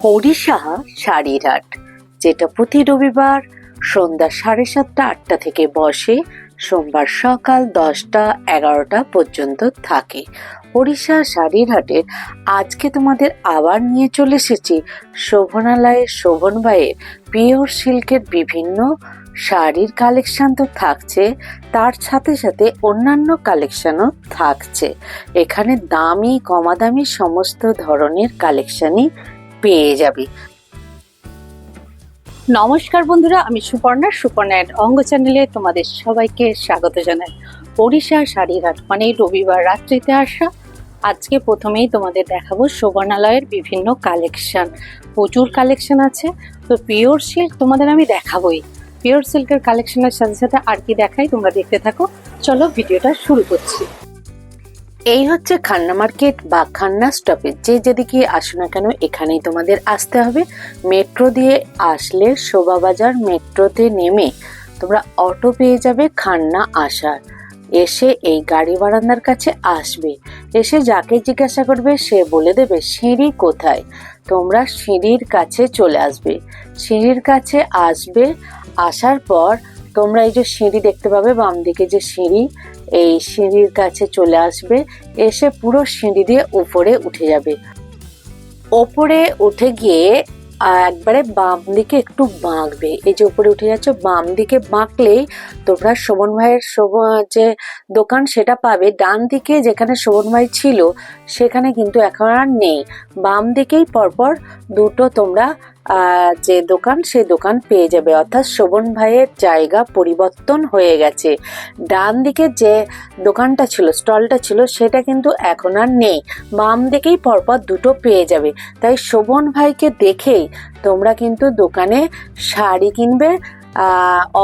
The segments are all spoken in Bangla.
হরিষা শাড়ির হাট, যেটা প্রতি রবিবার সন্ধ্যা সাড়ে সাতটা, আটটা থেকে বসে সোমবার সকাল দশটা, এগারোটা পর্যন্ত থাকে। ওড়িশা শাড়ির হাটের আজকে তোমাদের আবার নিয়ে চলে এসেছি শোভনালয়ের শোভনবাইয়ের পিওর সিল্কের বিভিন্ন শাড়ির কালেকশান তো থাকছে, তার সাথে সাথে অন্যান্য কালেকশানও থাকছে। এখানে দামি কমা দামি সমস্ত ধরনের কালেকশনই পেয়ে যাবে। নমস্কার বন্ধুরা, আমি সুপর্ণা। সুপর্ণার অঙ্গ চ্যানেলে তোমাদের সবাইকে স্বাগত জানাই। ওড়িশা শাড়ির হাট মানে রবিবার রাত্রিতে আসা। আজকে প্রথমেই তোমাদের দেখাবো শোভনালয়ের বিভিন্ন কালেকশন। প্রচুর কালেকশন আছে। তো পিওর সিল্ক তোমাদের আমি দেখাবোই। পিওর সিল্কের কালেকশনের সাথে সাথে আর কি দেখাই তোমরা দেখতে থাকো। চলো ভিডিওটা শুরু করছি। এই হচ্ছে খান্না মার্কেট বা খান্না স্টপেজ। যে যেদিকে আসো না কেন, এখানেই তোমাদের আসতে হবে। মেট্রো দিয়ে আসলে শোভাবাজার মেট্রোতে নেমে তোমরা অটো পেয়ে যাবে খান্না আসার। এসে এই গাড়ি বারান্দার কাছে আসবে। এসে যাকে জিজ্ঞাসা করবে, সে বলে দেবে, সিঁড়ি কোথায়? তোমরা সিঁড়ির কাছে চলে আসবে। সিঁড়ির কাছে আসবে, আসার পর তোমরা এই যে সিঁড়ি দেখতে পাবে বাম দিকে যে সিঁড়ি এই সিঁড়ির কাছে চলে আসবে, এসে পুরো সিঁড়ি দিয়ে উপরে উঠে যাবে। ওপরে উঠে গিয়ে একবারে বাম দিকে একটু বাঁকবে। এই যে উপরে উঠে যাচ্ছ, বাম দিকে বাঁকলেই তোমরা শোভন ভাইয়ের যে দোকান সেটা পাবে। ডান দিকে যেখানে শোভন ভাই ছিল, সেখানে কিন্তু এখন আর নেই। বাম দিকেই পরপর দুটো তোমরা যে দোকান, সেই দোকান পেয়ে যাবে। অর্থাৎ শোভন ভাইয়ের জায়গা পরিবর্তন হয়ে গেছে। ডান দিকে যে দোকানটা ছিল, স্টলটা ছিল, সেটা কিন্তু এখন আর নেই। বাম দিকেই পরপর দুটো পেয়ে যাবে। তাই শোভন ভাইকে দেখেই তোমরা কিন্তু দোকানে শাড়ি কিনবে।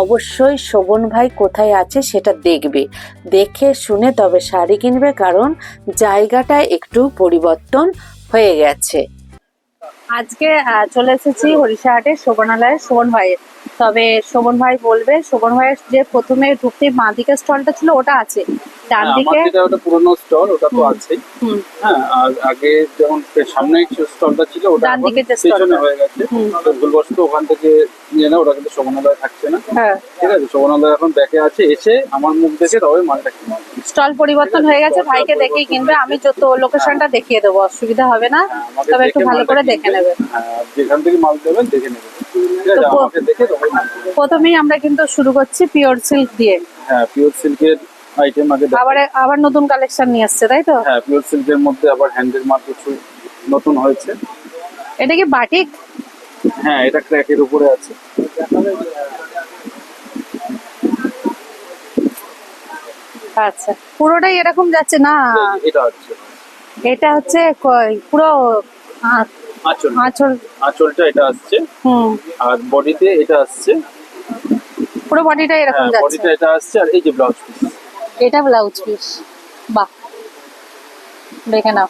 অবশ্যই শোভন ভাই কোথায় আছে সেটা দেখবে। দেখে শুনে তবে শাড়ি কিনবে, কারণ জায়গাটা একটু পরিবর্তন হয়ে গেছে। আজকে চলে এসেছি হরিশাহাটে শোভনালয়ের শোভন ভাইয়ের তবে শোভন ভাই বলবে শোভন ভাইয়ের যে প্রথমে ঢুকতে বাঁ দিকের স্টলটা ছিল ওটা আছে। ডান হ্যাঁ, দিকে ওটা পুরোনো স্টল ওটা তো হুম, হ্যাঁ আর আগে যেমন সামনে স্টলটা ছিল ওটা ডান দিকে যে স্টলটা। হয়ে গেছে। ভুলবশত ওখান থেকে নিয়ে না ওটা কিন্তু শোভনালয় থাকছে না। হ্যাঁ। ঠিক আছে শোভনালয় এখন ব্যাকে আছে এসে আমার মুখ দেখে তবে মালটা কিনে স্টল পরিবর্তন হয়ে গেছে ভাইকে দেখেই কিনবে আমি যত লোকেশনটা দেখিয়ে দেবো অসুবিধা হবে না হ্যাঁ, তবে একটু ভালো করে দেখে হ্যাঁ আর যেখান থেকে মাল দেবেন দেখে নেবেন। মাল। প্রথমেই আমরা কিন্তু শুরু করছি পিওর সিল্ক দিয়ে। হ্যাঁ পিওর সিল্কের আইটেম আগে আবার আবার নতুন কালেকশন নিয়ে আসছে তাই তো? হ্যাঁ পিওর সিল্কের মধ্যে আবার হ্যান্ডেল মাল কিছু নতুন হয়েছে। এটা কি বাটিক হ্যাঁ এটা ক্র্যাকের উপরে আছে। আচ্ছা পুরোটাই এরকম যাচ্ছে না? এটা হচ্ছে। এটা হচ্ছে পুরো আঁচল। আঁচল। আঁচলটা এটা আসছে। হুম। আর বডিতে এটা আসছে। পুরো বডিটা এরকম হ্যাঁ যাচ্ছে। বডিটা এটা আসছে আর এই যে ব্লাউজ পিস এটা ব্লাউজ পিস বাহ। দেখে নাও।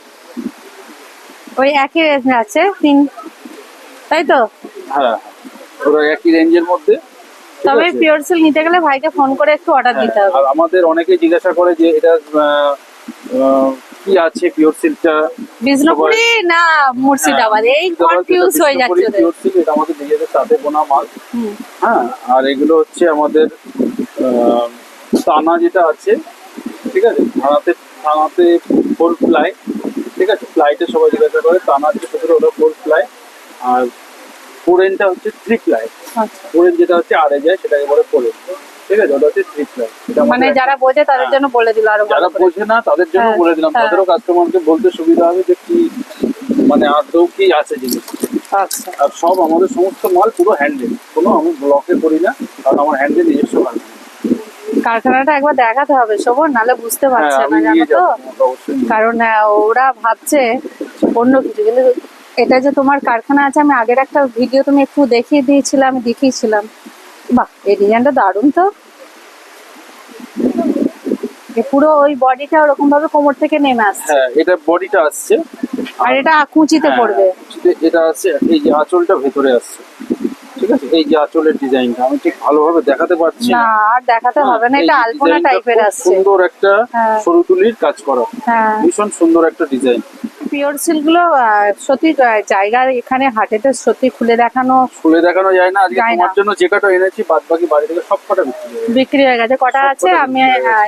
ওই একই রেঞ্জ আছে তিন। তাই তো? হ্যাঁ পুরো একই রেঞ্জের মধ্যে। তবে? পিওর সিল্ক নিতে গেলে ভাইকে ফোন করে একটু অর্ডার হ্যাঁ, দিতে হবে। আর আমাদের অনেকেই জিজ্ঞাসা করে যে এটা কি আছে পিওর সিল্কটা বিষ্ণুপুরি? না মুর্শিদাবাদ। এই কনফিউজ হয়ে যাচ্ছে পিওর সিল্ক এটা আমাদের নিজেদের বোনা মাল। হ্যাঁ আর এগুলো হচ্ছে আমাদের টানা যেটা আছে ঠিক আছে? থানাতে থানাতে ফোর প্লাই ঠিক আছে? ফ্লাইটে সবাই জিজ্ঞাসা করে টানা যে ছোট ওটা ফোর প্লাই আর ফোরেনটা হচ্ছে থ্রি আচ্ছা। ফোরেন যেটা হচ্ছে আড়ে যায় সেটাকে বলে ফোরেন ঠিক আছে ওটা হচ্ছে থ্রি প্লাই মানে যারা বোঝে তাদের জন্য বলে দিল আরও যারা বোঝে না তাদের জন্য হ্যাঁ, বলে দিলাম। হ্যাঁ। তাদেরও কাস্টমারকে বলতে সুবিধা হবে যে কি মানে আদৌ কি আছে জিনিস। আচ্ছা। আর সব আমাদের সমস্ত মাল পুরো হ্যান্ডেল কোনো আমি ব্লকে করি না কারণ আমার হ্যান্ডেল নিজস্ব কাজ কারখানাটা একবার দেখাতে হবে শোভন নাহলে বুঝতে হ্যাঁ পারছে না জানো তো? কারণ ওরা ভাবছে অন্য কিছু কিন্তু এটা যে তোমার কারখানা আছে আমি আগের একটা ভিডিও তুমি একটু দেখিয়ে দিয়েছিলাম আমি দেখিয়েছিলাম। বাহ এই ডিজাইনটা দারুণ তো। পুরো ওই বডিটা ওরকম ভাবে কোমর থেকে নেমে আসছে। হ্যাঁ এটা বডিটা আসছে। আর এটা কুচিতে হ্যাঁ, পড়বে। এটা আছে এই যে আঁচলটা ভেতরে আসছে। ঠিক আছে? এই যে আঁচলের ডিজাইনটা আমি ঠিক ভালোভাবে দেখাতে পারছি না। আর দেখাতে হবে না এটা আলপনা টাইপের আসছে। সুন্দর একটা হ্যাঁ। সরু তুলির কাজ করা। হ্যাঁ। ভীষণ সুন্দর একটা ডিজাইন পিওর সিল্কগুলো আহ, সত্যি আহ, জায়গা এখানে হাটেতে সত্যি খুলে দেখানো খুলে দেখানো যায় না। আজকে তোমার জন্য যে কটা এনেছি বাদ বাকি বাড়ি থেকে সব কটা বিক্রি হয়ে গেছে। কটা আছে? আমি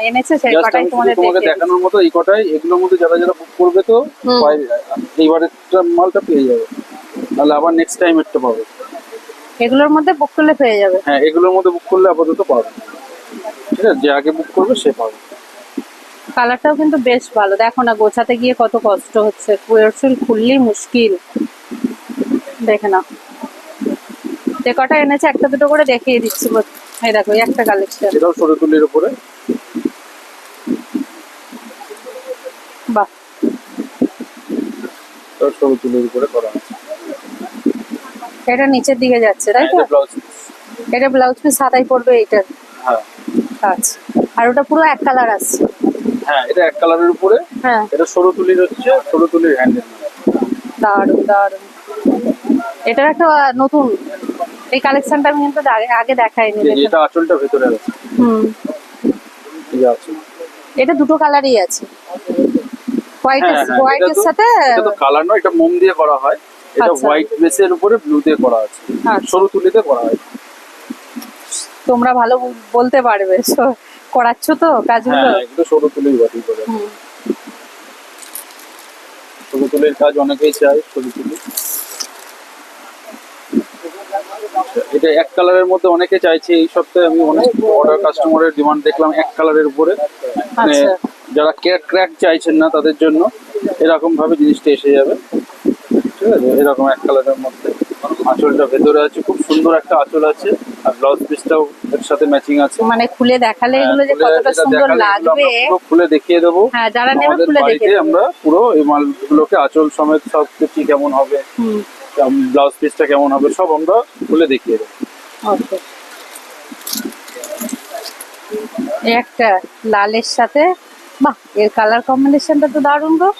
এনেছি সেই কটাই তোমাদের তোমাকে দেখানোর মতো এই কটাই। এগুলোর মধ্যে যারা যারা বুক করবে তো। পাই- মালটা পেয়ে যাবে। তাহলে আবার নেক্সট টাইম একটা পাবে। এগুলোর মধ্যে বুক করলে পেয়ে যাবে। হ্যাঁ এগুলোর মধ্যে বুক করলে আপাতত পাবে। ঠিক আছে? যে আগে বুক করবে সে পাবে। কালারটাও কিন্তু বেশ ভালো। দেখো না গোছাতে গিয়ে কত কষ্ট হচ্ছে। পিওর সিল্ক খুললেই মুশকিল। দেখে না যে কটা এনেছে একটা দুটো করে দেখিয়ে দিচ্ছি। এই দেখো একটা কালেকশন সেটাও সরু তুলির উপরে। বাহ। এটাও সরু তুলির উপরে করা আছে। এটা নিচের দিকে যাচ্ছে তাই তো? এটা ব্লাউজ পিস পড়বে এইটার আচ্ছা। আর ওটা পুরো এক কালার আসছে হ্যাঁ এটা এক কালারের উপরে। হ্যাঁ। এটা সরু তুলির হচ্ছে সরু তুলির হ্যান্ডেল দারুণ দারুণ। এটার একটা নতুন এই কালেকশনটা আমি কিন্তু আগে আগে দেখাইনি এটা আঁচলটা ভেতরে আছে। হুম। এটা দুটো কালারই আছে। হোয়াইট হ্যাঁ, হ্যাঁ, হোয়াইটের সাথে এটা তো কালার নয় এটা মোম দিয়ে করা হয়। এটা আচ্ছা। হোয়াইট বেসের উপরে ব্লু দিয়ে করা আছে। আচ্ছা। সরু তুলিতে করা হয়। তোমরা ভালো বলতে পারবে করাচ্ছ তো কাজগুলো? হ্যাঁ এগুলো সরু তুলির বাটি করে। সরু তুলির কাজ অনেকেই চায় সরু তুলি। এটা এক কালারের মধ্যে অনেকে চাইছে এই সপ্তাহে আমি অনেক অর্ডার কাস্টমারের ডিমান্ড দেখলাম এক কালারের উপরে। মানে আচ্ছা। যারা ক্র্যাক ক্র্যাক চাইছেন না তাদের জন্য এরকম ভাবে জিনিসটা এসে যাবে। ঠিক আছে? এরকম এক কালারের মধ্যে আঁচলটা ভেতরে আছে খুব সুন্দর একটা আঁচল আছে আর ব্লাউজ পিসটাও এর সাথে ম্যাচিং আছে। মানে খুলে দেখালে এগুলো যে হ্যাঁ, কতটা সুন্দর লাগবে। খুলে দেখিয়ে দেবো। হ্যাঁ যারা নেবে খুলে বাড়িতে দেখে আমরা পুরো এই মালগুলোকে আঁচল সমেত সব কিছু কেমন হবে। হুম। ব্লাউজ পিসটা কেমন হবে সব আমরা খুলে দেখিয়ে দেবো। একটা লালের সাথে বাহ এর কালার কম্বিনেশনটা তো দারুণ গো।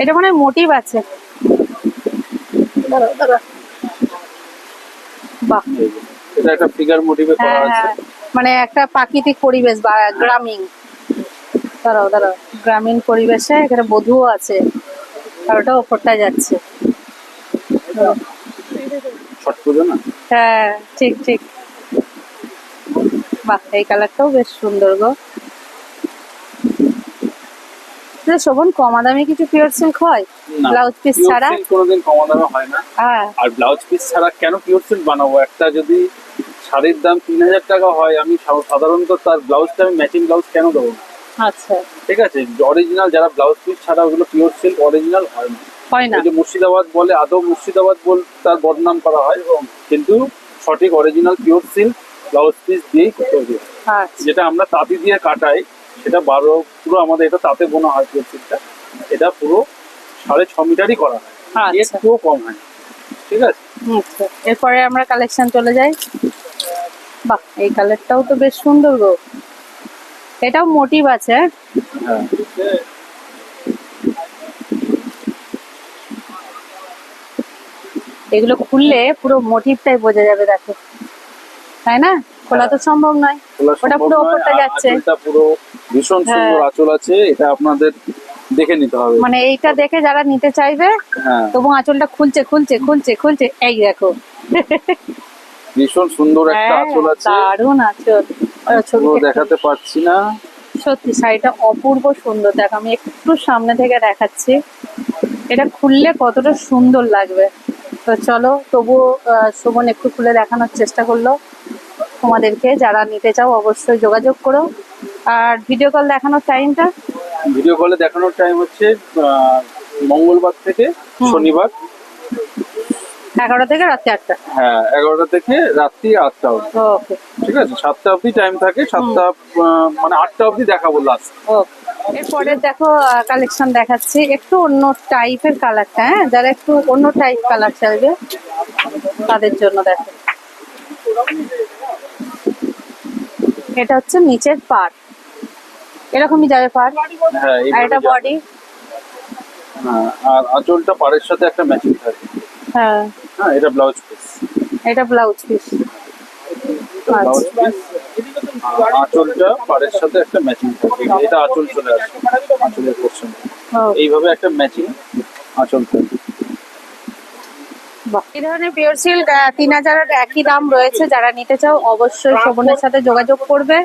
এটা মানে মোটিভ আছে। দাঁড়াও, দাঁড়াও। বাহ। এটা একটা ফিগার মোটিভে করা হ্যাঁ আছে। হ্যাঁ। মানে একটা প্রাকৃতিক পরিবেশ বা গ্রামীণ। দাঁড়াও দাঁড়াও। গ্রামীণ পরিবেশে এখানে বধুও আছে। আর ওটা ওপরটা যাচ্ছে। ছট পুজো না? হ্যাঁ ঠিক ঠিক। বাহ এই কালারটাও বেশ সুন্দর গো। আচ্ছা, শোভন কমা দামে কিছু পিওর সিল্ক হয়? ব্লাউজ পিস ছাড়া? কোনোদিন কমা দামে হয় না। হ্যাঁ। আর ব্লাউজ পিস ছাড়া কেন পিওর সিল্ক বানাবো? একটা যদি শাড়ির দাম তিন হাজার টাকা হয় আমি সাধারণত তার ব্লাউজটা আমি ম্যাচিং ব্লাউজ কেন দেবো না? আচ্ছা। ঠিক আছে? অরিজিনাল যারা ব্লাউজ পিস ছাড়া ওগুলো পিওর সিল্ক অরিজিনাল হয় না। হয় না। যে মুর্শিদাবাদ বলে আদৌ মুর্শিদাবাদ বল তার বদনাম করা হয়? এবং কিন্তু সঠিক original pure silk blouse piece দিয়েই করতে হবে। আচ্ছা। যেটা আমরা তাঁতি দিয়ে কাটাই সেটা বারো পুরো আমাদের এটা তাতে বোনা হয় পিওর সিল্কটা এটা পুরো সাড়ে ছ মিটারই করা হয়। আচ্ছা। একটুও কম হয়। ঠিক আছে? আচ্ছা। এরপরে আমরা কালেকশন চলে যাই। বাহ এই কালারটাও তো বেশ সুন্দর গো। এটাও মোটিভ আছে হ্যাঁ? হ্যাঁ। এগুলো খুললে পুরো মোটিভটাই বোঝা যাবে দেখো। তাই না? খোলা তো সম্ভব নয়। ওটা পুরো ওপরটা যাচ্ছে। আঁচলটা পুরো ভীষণ সুন্দর হ্যাঁ। আঁচল আছে এটা আপনাদের দেখে নিতে হবে। মানে এইটা দেখে যারা নিতে চাইবে হ্যাঁ। তবু আঁচলটা খুলছে খুলছে খুলছে খুলছে। এই দেখো। ভীষণ সুন্দর একটা হ্যাঁ, আঁচল আছে। দারুণ আঁচল। দেখাতে পারছি না। সত্যি শাড়িটা অপূর্ব সুন্দর। দেখো আমি একটু সামনে থেকে দেখাচ্ছি। এটা খুললে কতটা সুন্দর লাগবে। তো চলো তবুও শোভন একটু খুলে দেখানোর চেষ্টা করল। তোমাদেরকে যারা নিতে চাও অবশ্যই যোগাযোগ করো। আর ভিডিও কল দেখানোর টাইমটা ভিডিও কলে দেখানোর টাইম হচ্ছে মঙ্গলবার থেকে শনিবার। এগারোটা থেকে রাত্রি আটটা। হ্যাঁ এগারোটা থেকে রাত্রি আটটা অবধি। ওকে ঠিক আছে? সাতটা অবধি টাইম থাকে সাতটা মানে আটটা অবধি দেখাবো লাস্ট ওকে এরপরে দেখো কালেকশন দেখাচ্ছি। একটু অন্য টাইপের কালারটা হ্যাঁ? যারা একটু অন্য টাইপ কালার চাইবে তাদের জন্য দেখো। এটা হচ্ছে নিচের পার্ট এরকমই যাবে পার্ট হ্যাঁ আর এটা। বডি হ্যাঁ আর আঁচলটা পাড়ের সাথে একটা ম্যাচিং থাকে। হ্যাঁ। হ্যাঁ এটা ব্লাউজ পিস এটা ব্লাউজ পিস ব্লাউজ পিস আঁচলটা পাড়ের সাথে একটা ম্যাচিং থাকে। এটা আঁচল চলে আসে আঁচলের পোর্শন এইভাবে একটা ম্যাচিং আঁচলটা বাহ। এই ধরনের পিওর সিল্ক তিন হাজারের একই দাম রয়েছে। যারা নিতে চাও অবশ্যই শোভনের সাথে যোগাযোগ করবে।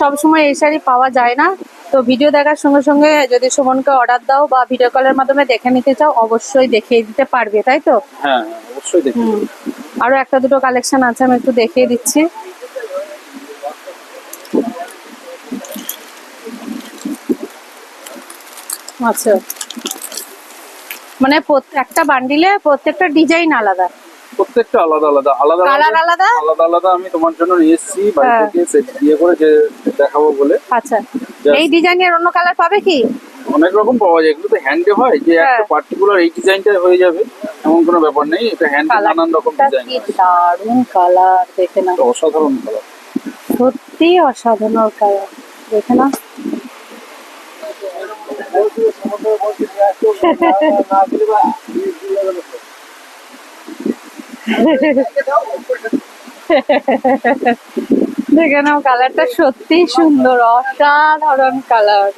সব সময় এই শাড়ি পাওয়া যায় না। তো ভিডিও দেখার সঙ্গে সঙ্গে যদি সুমনকে অর্ডার দাও বা ভিডিও কলের মাধ্যমে দেখে নিতে চাও অবশ্যই দেখিয়ে দিতে পারবে তাই তো? হ্যাঁ অবশ্যই আরও একটা দুটো কালেকশন আছে আমি একটু দেখিয়ে দিচ্ছি। আচ্ছা। মানে একটা বান্ডিলে প্রত্যেকটা ডিজাইন আলাদা। প্রত্যেকটা আলাদা আলাদা আলাদা কালার আলাদা আলাদা? আলাদা আমি তোমার জন্য নিয়ে এসেছি বাড়ি হ্যাঁ। থেকে সেট দিয়ে করে যে দেখাবো বলে। আচ্ছা। এই ডিজাইনের অন্য কালার পাবে কি? অনেক রকম পাওয়া যায় এগুলো তো হ্যান্ডে হয় যে একটা হ্যাঁ। পার্টিকুলার এই ডিজাইনটা হয়ে যাবে এমন কোনো ব্যাপার নেই এটা হ্যান্ডে নানান রকম ডিজাইন দারুণ কালার দেখে না অসাধারণ কালার সত্যি অসাধারণ কালার দেখে না দেখে কালারটা সত্যি সুন্দর, অসাধারণ কালার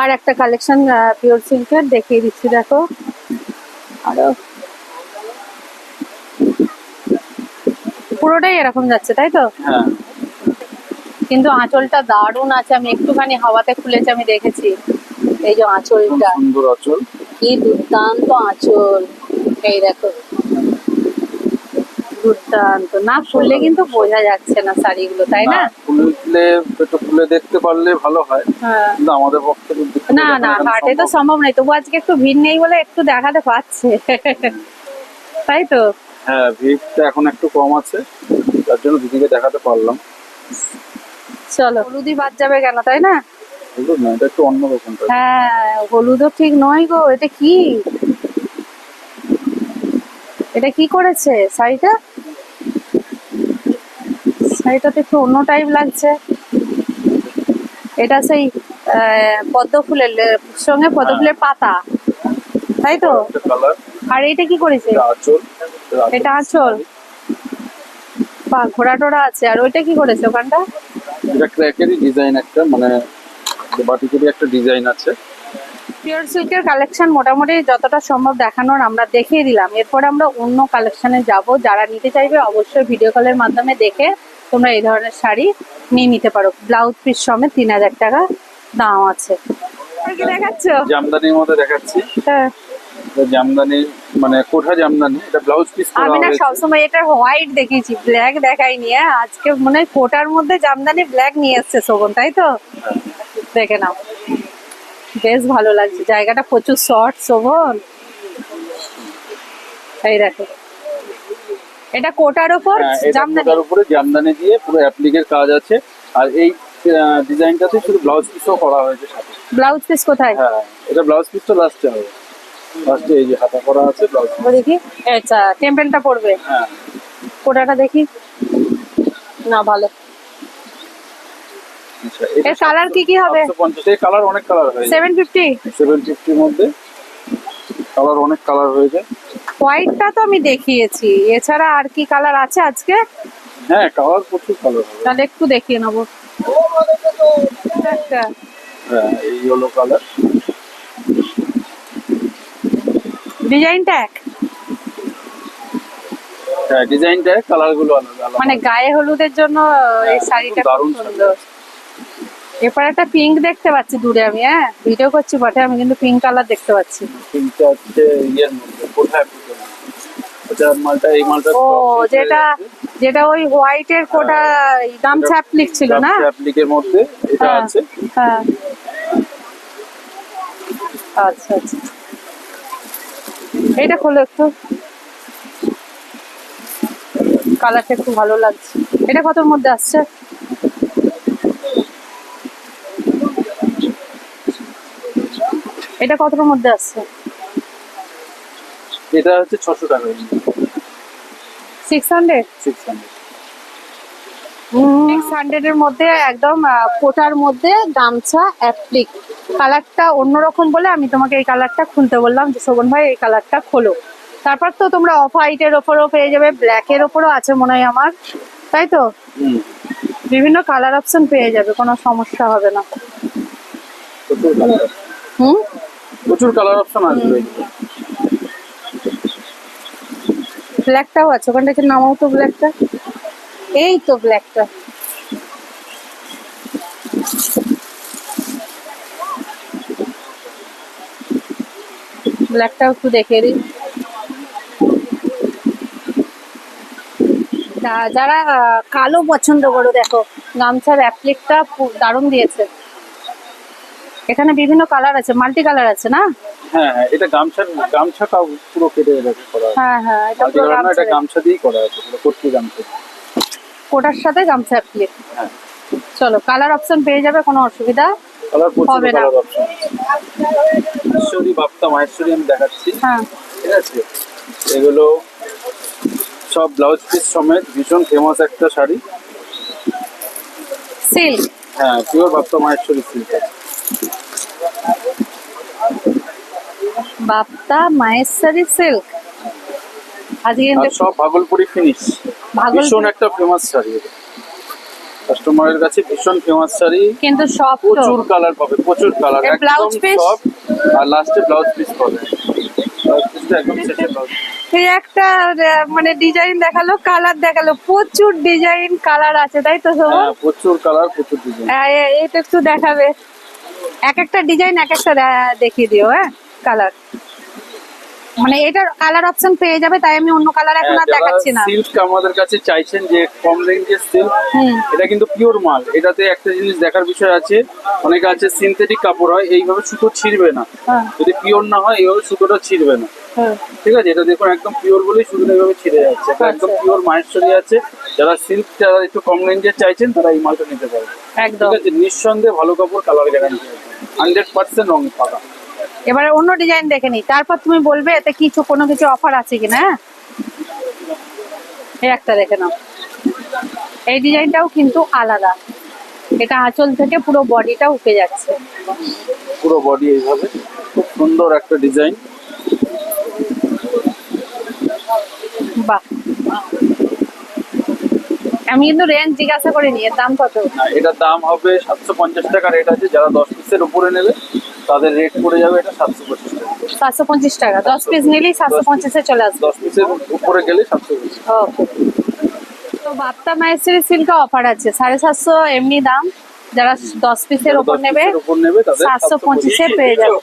আর একটা কালেকশন পিওর সিল্কের দেখিয়ে দিচ্ছি, দেখো। আরও। পুরোটাই এরকম যাচ্ছে, তাই তো? হ্যাঁ। কিন্তু আঁচলটা দারুণ আছে আমি একটুখানি হাওয়াতে খুলেছি আমি দেখেছি। এই যে আঁচলটা। সুন্দর আঁচল। কি দুর্দান্ত আঁচল। এই দেখো। দুর্দান্ত। না খুললে কিন্তু বোঝা যাচ্ছে না শাড়িগুলো তাই না? খুললে একটু খুলে দেখতে পারলে ভালো হয়। হ্যাঁ। কিন্তু আমাদের পক্ষে না না হাটে তো সম্ভব নেই তবু আজকে একটু ভিড় নেই বলে একটু দেখাতে পাচ্ছে তাই তো? হ্যাঁ ভিড়টা এখন একটু কম আছে তার জন্য দিদিকে দেখাতে পারলাম। চলো। হলুদি বাদ যাবে কেন তাই না? বুঝলো না এটা একটু অন্য রকম হ্যাঁ হলুদও ঠিক নয় গো এটা কি? এটা কি করেছে শাড়িটা? শাড়িটা তো একটু অন্য টাইপ লাগছে। এটা সেই পদ্ম ফুলের সঙ্গে পদ্ম ফুলের পাতা। তাই তো? আর এটা কি করেছে? এটা আঁচল। আঁচল। ঘোড়া টোড়া আছে। আর ওইটা কি করেছে ওখানটা? এটা ক্র্যাকেরই ডিজাইন একটা মানে বাটিকেরই একটা ডিজাইন আছে। পিওর সিল্কের কালেকশন মোটামুটি যতটা সম্ভব দেখানোর আমরা দেখিয়ে দিলাম। এরপর আমরা অন্য কালেকশনে যাব। যারা নিতে চাইবে অবশ্যই ভিডিও কলের মাধ্যমে দেখে তোমরা এই ধরনের শাড়ি নিয়ে নিতে পারো। ব্লাউজ পিস সমেত তিন হাজার টাকা দাম আছে। দেখাচ্ছ? জামদানির মধ্যে দেখাচ্ছি। হ্যাঁ, এটা জামদানি মানে কোঠা জামদানি এটা ব্লাউজ পিস করা আমি না সবসময় এটা হোয়াইট দেখেছি ব্ল্যাক দেখাইনি হ্যাঁ? আজকে মনে হয় কোটার মধ্যে জামদানি ব্ল্যাক নিয়ে এসছে শোভন তাই তো? দেখে নাও। বেশ ভালো লাগছে জায়গাটা প্রচুর শর্ট শোভন। এই দেখো। এটা কোটার ওপর হ্যাঁ, জামদানি? কোটার উপরে জামদানি দিয়ে পুরো অ্যাপ্লিকের কাজ আছে। আর এই ডিজাইনটাতে শুধু ব্লাউজ পিসও করা হয়েছে সাথে। ব্লাউজ পিস কোথায়? হ্যাঁ এটা ব্লাউজ পিসটা লাস্টে হবে। এই যে হাতা করা আছে দেখি আচ্ছা টেম্পেলটা পড়বে? হ্যাঁ। কোটাটা দেখি। না ভালো। আচ্ছা এর কালার কি কি হবে? 750 এই কালার অনেক কালার হয়ে যায়। সেভেন ফিফটি সেভেন ফিফটির মধ্যে কালার অনেক কালার যায়। হোয়াইটটা তো আমি দেখিয়েছি। এছাড়া আর কি কালার আছে আজকে? হ্যাঁ কালার প্রচুর কালার হবে। তাহলে একটু দেখিয়ে নেব। হ্যাঁ এই ইয়েলো কালার ডিজাইনটা এক? হ্যাঁ ডিজাইনটা কালারগুলো আলাদা আলাদা। মানে গায়ে হলুদের জন্য এই হ্যাঁ, শাড়িটা খুব সুন্দর। এরপর একটা পিঙ্ক দেখতে পাচ্ছি দূরে আমি হ্যাঁ? ভিডিও করছি বটে আমি কিন্তু পিঙ্ক কালার দেখতে পাচ্ছি। তিনটা হচ্ছে ইয়ের মধ্যে কোথায় ওটা মালটা এই মালটা ও যেটা যেটা ওই হোয়াইটের কোটা গামছা অ্যাপ্লিক ছিল না? অ্যাপ্লিকের মধ্যে এটা হ্যাঁ, আছে। হ্যাঁ। আচ্ছা আচ্ছা। এটা খোলো একটু কালারটা একটু ভালো লাগছে। এটা কতর মধ্যে আসছে? এটা কতর মধ্যে আসছে? এটা হচ্ছে ছশো টাকা। Six hundred six hundred six হান্ড্রেডের মধ্যে একদম কোটার মধ্যে গামছা অ্যাপ্লিক কালারটা অন্যরকম বলে আমি তোমাকে এই কালারটা খুলতে বললাম যে শোভন ভাই এই কালারটা খোলো। তারপর তো তোমরা অফ হোয়াইটের ওপরও পেয়ে যাবে ব্ল্যাকের ওপরও আছে মনে হয় আমার তাই তো? বিভিন্ন কালার অপশন পেয়ে যাবে কোনো সমস্যা হবে না। হুম? প্রচুর কালার অপশন আসবে। ব্ল্যাকটাও আছে ওখান থেকে নামাও তো ব্ল্যাকটা এই তো ব্ল্যাকটা ব্ল্যাকটাও একটু দেখে দিই। যারা কালো পছন্দ করো দেখো গামছার অ্যাপ্লিকটা দারুণ দিয়েছে। এখানে বিভিন্ন কালার আছে মাল্টি কালার আছে না? হ্যাঁ হ্যাঁ এটা গামছার গামছাটাও পুরো কেটে করা হ্যাঁ হ্যাঁ এটা পুরো এটা গামছা গামছা দিয়েই করা আছে পুরো কটকি গামছা। কোটার সাথে গামছা অ্যাপ্লিক। হ্যাঁ। চলো কালার অপশন পেয়ে যাবে কোনো অসুবিধা কালার হবে না। ঈশ্বরী বাপ্তা মাহেশ্বরী আমি দেখাচ্ছি। হ্যাঁ। ঠিক আছে? এগুলো সব ব্লাউজ পিস সমেত ভীষণ ফেমাস একটা শাড়ি। সিল্ক হ্যাঁ pure Bapta Maheshwari silk Bapta Maheshwari silk আজকে সব ভাগলপুরি ফিনিশ ভীষণ একটা ফেমাস শাড়ি এটা। কাস্টমারের কাছে ভীষণ ফেমাস শাড়ি। কিন্তু সব প্রচুর কালার পাবে প্রচুর কালার blouse piece? আর লাস্টে ব্লাউজ পিস পাবে। ব্লাউজ ব্লাউজ একটা মানে ডিজাইন দেখাল কালার দেখাল। প্রচুর ডিজাইন কালার আছে তাই তো? হ্যাঁ প্রচুর কালার প্রচুর ডিজাইন হ্যাঁ, এটা একটু দেখাবে। এক একটা ডিজাইন এক একটা দেখিয়ে দিও হ্যাঁ কালার মানে এটার কালার অপশন পেয়ে যাবে তাই আমি অন্য কালার এখন আর দেখাচ্ছি না। সিল্ক আমাদের কাছে চাইছেন যে কম রেঞ্জের সিল্ক এটা কিন্তু পিওর মাল। এটাতে একটা জিনিস দেখার বিষয় আছে অনেকে আছে সিনথেটিক কাপড় হয় এইভাবে সুতো ছিঁড়বে না। হ্যাঁ। যদি পিওর না হয় এইভাবে সুতোটা ছিঁড়বে না। হ্যাঁ। ঠিক আছে? এটা দেখুন একদম পিওর বলেই সুতোটা এইভাবে ছিঁড়ে যাচ্ছে। এটা একদম। পিওর মাহেশ্বরী আছে। যারা সিল্ক যারা একটু কম রেঞ্জের চাইছেন তারা এই মালটা নিতে পারবে একদম। ঠিক আছে? নিঃসন্দেহে ভালো কাপড় কালার গ্যারান্টি হান্ড্রেড পার্সেন্ট রং পাকা এবারে অন্য ডিজাইন দেখে নি। তারপর তুমি বলবে এতে কিছু কোনো কিছু অফার আছে কিনা হ্যাঁ? এই একটা দেখে নাও। এই ডিজাইনটাও কিন্তু আলাদা। এটা আঁচল থেকে পুরো বডিটা উঠে যাচ্ছে। পুরো বডি এইভাবে। খুব সুন্দর একটা ডিজাইন বাহ। আমি কিন্তু রেঞ্জ জিজ্ঞাসা করিনি এর দাম কত? এটার দাম হবে সাতশো পঞ্চাশ টাকা রেট আছে। যারা দশ পিসের উপরে নেবে তাদের রেট পড়ে যাবে এটা সাতশো পঁচিশ টাকা। সাতশো পঁচিশ টাকা দশ পিস নিলেই সাতশো পঞ্চাশে চলে আসবে। দশ পিসের উপরে গেলে সাতশো পঁচিশ। তো বাপ্তা মায়ের সিল্কে অফার আছে সাড়ে সাতশো এমনি দাম। যারা দশ পিসের ওপর নেবে উপর নেবে তাদের সাতশো পঁচিশে পেয়ে যাবে।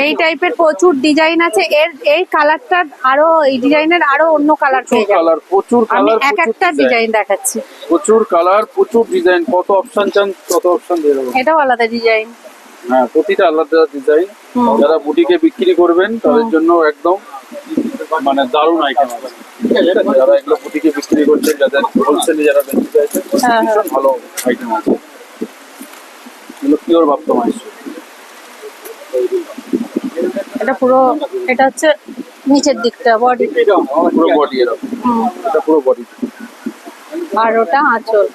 এই টাইপের প্রচুর ডিজাইন আছে। এর এই কালারটার আরও এই ডিজাইনের আরও অন্য কালার পেয়ে যাবে। কালার প্রচুর আমি কালার এক একটা ডিজাইন দেখাচ্ছি। প্রচুর কালার প্রচুর ডিজাইন কত অপশন চান তত অপশন দিয়ে দেবো। এটাও আলাদা ডিজাইন হ্যাঁ প্রতিটা আলাদা ডিজাইন হুম। যারা বুটিকে বিক্রি করবেন তাদের জন্য একদম মানে দারুণ আইটেম আছে যারা এগুলো বুটিকে বিক্রি করছেন যাদের হোলসেলে যারা বেশি চাইছেন হ্যাঁ, ভীষণ ভালো আইটেম আছে। এগুলো পিওর বাপ্ত মাইস এটা পুরো এটা হচ্ছে নিচের দিকটা বডি পুরো বডি এটা পুরো বডি আর ওটা আঁচল।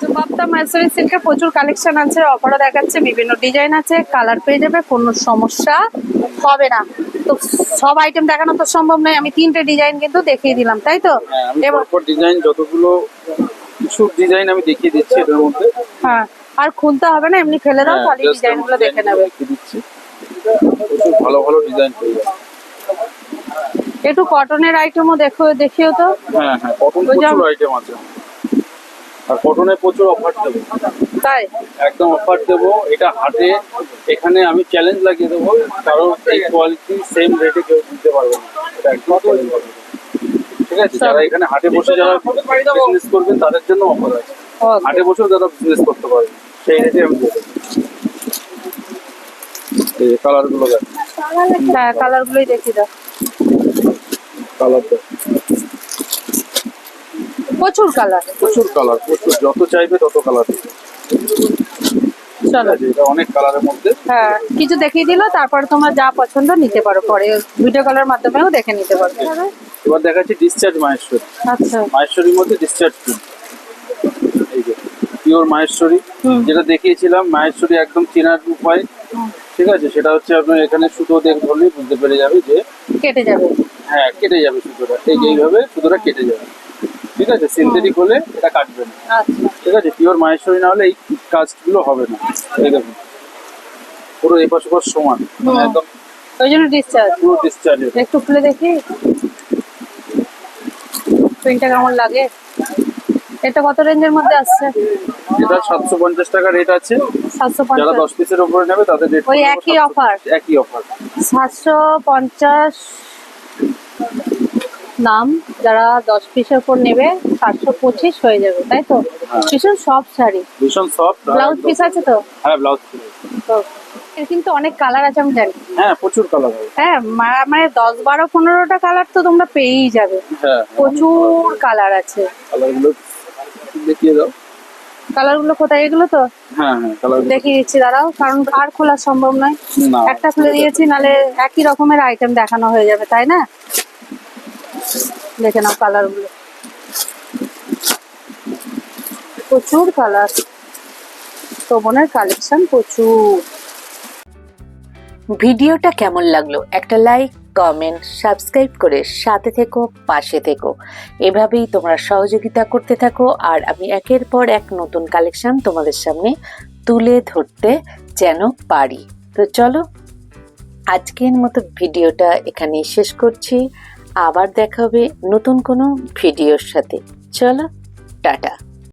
তো বাপ্তা মাইসুরি সিল্কের প্রচুর কালেকশন আছে অফারও দেখাচ্ছে বিভিন্ন ডিজাইন আছে কালার পেয়ে যাবে কোনো সমস্যা হবে না। তো সব আইটেম দেখানো তো সম্ভব নয় আমি তিনটে ডিজাইন কিন্তু দেখিয়ে দিলাম তাই তো? হ্যাঁ এবার ডিজাইন যতগুলো কিছু ডিজাইন আমি দেখিয়ে দিচ্ছি এটার মধ্যে। হ্যাঁ আর খুলতে হবে না এমনি ফেলে দাও হ্যাঁ, খালি just ডিজাইন আমি গুলো দেখে নেবে। দিচ্ছি। প্রচুর ভালো ভালো ডিজাইন পেয়ে যাবে একটু কটনের আইটেমও দেখো দেখিও তো। হ্যাঁ হ্যাঁ কটন প্রচুর আইটেম আছে। আর কটনে প্রচুর অফার দেবো। তাই? একদম অফার দেবো। এটা হাটে এখানে আমি চ্যালেঞ্জ লাগিয়ে দেবো। কারণ এই কোয়ালিটি সেম রেটে কেউ দিতে পারবে না। এটা একদম। ঠিক আছে? যারা এখানে হাটে বসে যারা বিজনেস করবেন তাদের জন্য অফার আছে। হাটে বসেও যারা বিজনেস করতে পারবে সেই রেটে আমি দিয়ে দেবো। এই কালারগুলো দেখ। হ্যাঁ কালার গুলোই দেখি দাও। কালার দেখ। প্রচুর কালার। প্রচুর কালার প্রচুর। যত চাইবে তত কালার চলো। এটা অনেক কালারের মধ্যে। হ্যাঁ কিছু দেখিয়ে দিল তারপর তোমার যা পছন্দ নিতে পারো। পরে ভিডিও কলের মাধ্যমেও দেখে নিতে পারো। এবার দেখাচ্ছি ডিসচার্জ মাহেশ্বরী। আচ্ছা। মাহেশ্বরীর মধ্যে ডিসচার্জ পিওর মাহেশ্বরী। যেটা দেখিয়েছিলাম মাহেশ্বরী একদম চেনার উপায়। ঠিক আছে? সেটা হচ্ছে আপনার এখানে সুতো দেখ ধরলেই বুঝতে পেরে যাবে যে কেটে যাবে। হ্যাঁ কেটে যাবে সুতোটা। এই এইভাবে সুতোটা কেটে যাবে। ঠিক আছে? সিনথেটিক হলে এটা কাটবে না আচ্ছা। ঠিক আছে? পিওর মাহেশ্বরী না হলে এই কাজগুলো হবে না। এই দেখুন। পুরো এপাশ ওপাশ সমান। মানে একদম ওই জন্য ডিসচার্জ পুরো ডিসচার্জ একটু খুলে দেখি। প্রিন্টটা কেমন লাগে? এটা কত রেঞ্জের মধ্যে আসছে? এটা সাতশো পঞ্চাশ টাকা রেট আছে। সাতশো যারা পঞ্চাশ দশ পিসের উপরে নেবে তাদের রেট ওই একই অফার একই অফার সাতশো পঞ্চাশ দাম যারা দশ পিসের উপর নেবে সাতশো পঁচিশ হয়ে যাবে তাই তো? হ্যাঁ। ভীষণ সব শাড়ি। ভীষণ সফট ব্লাউজ পিস আছে তো? হ্যাঁ ব্লাউজ তো এর কিন্তু অনেক কালার আছে আমি জানি। হ্যাঁ প্রচুর কালার হ্যাঁ মানে দশ বারো পনেরোটা কালার তো তোমরা পেয়েই যাবে। হ্যাঁ। প্রচুর কালার আছে। কালারগুলো দেখিয়ে দাও। কালারগুলো কোথায়? এগুলো তো? হ্যাঁ হ্যাঁ কালার দেখিয়ে দিচ্ছি দাঁড়াও কারণ আর খোলা সম্ভব নয়। একটা খুলে দিয়েছি নালে একই রকমের আইটেম দেখানো হয়ে যাবে তাই না? দেখে নাও কালারগুলো। প্রচুর কালার। শোভনের কালেকশন প্রচুর। ভিডিওটা কেমন লাগল? একটা লাইক কমেন্ট সাবস্ক্রাইব করে সাথে থেকো, পাশে থেকো। এভাবেই তোমরা সহযোগিতা করতে থাকো আর আমি একের পর এক নতুন কালেকশন তোমাদের সামনে তুলে ধরতে যেন পারি। তো চলো, আজকের মতো ভিডিওটা এখানেই শেষ করছি। আবার দেখা হবে নতুন কোনো ভিডিওর সাথে। চলো, টাটা।